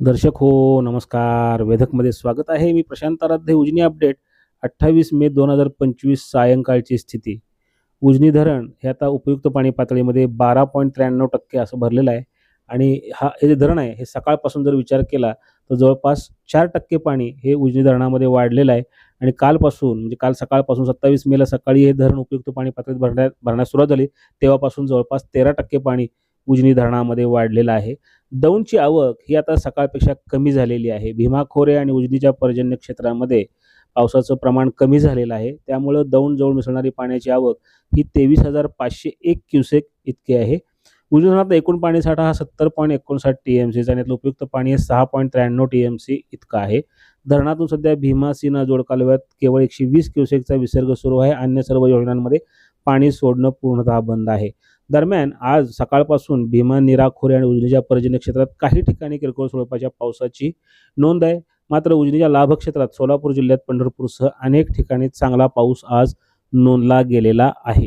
दर्शक हो नमस्कार. वेधकमध्ये स्वागत आहे. मी प्रशांत आराध्ये उजनी अपडेट. अठ्ठावीस मे दोन हजार पंचवीस सायंकाळची स्थिती. उजनी धरण हे आता उपयुक्त पाणी पातळीमध्ये बारा पॉईंट त्र्याण्णव टक्के असं भरलेलं आहे. आणि हा हे जे धरण आहे हे सकाळपासून जर विचार केला तर जवळपास चार टक्के पाणी हे उजनी धरणामध्ये वाढलेलं आहे. आणि कालपासून म्हणजे काल सकाळपासून सत्तावीस मेला सकाळी हे धरण उपयुक्त पाणी पातळीत भरण्यात भरण्यास सुरुवात झाली. तेव्हापासून जवळपास तेरा टक्के पाणी उजनी धरणामध्ये वाढलेलं आहे. दौंडची आवक ही आता सकाळपेक्षा कमी झालेली आहे. भीमा खोरे आणि उजनीच्या पर्जन्य क्षेत्रामध्ये पावसाचं प्रमाण कमी झालेलं आहे. त्यामुळं दौंड जवळ मिसळणारी पाण्याची आवक ही तेवीस हजार पाचशे एक क्युसेक इतकी आहे. उजनी धरणात एकूण पाणीसाठा हा सत्तर पॉईंट एकोणसाठ टी एम सीचा आणि यातलं उपयुक्त पाणी हे सहा पॉईंट त्र्याण्णव टी एम सी इतकं आहे. धरणातून सध्या भीमा सीना जोड कालव्यात केवळ एकशे वीस क्युसेकचा विसर्ग सुरू आहे. अन्य सर्व योजनांमध्ये पाणी सोडणं पूर्णतः बंद आहे. दरम्यान आज सकाळपासून भीमा निराखोरे आणि उजनीच्या पर्जन्य क्षेत्रात काही ठिकाणी किरकोळ स्वरूपाच्या पावसाची नोंद आहे. मात्र उजनीच्या लाभ क्षेत्रात सोलापूर जिल्ह्यात पंढरपूरसह अनेक ठिकाणी चांगला पाऊस आज नोंदला गेलेला आहे.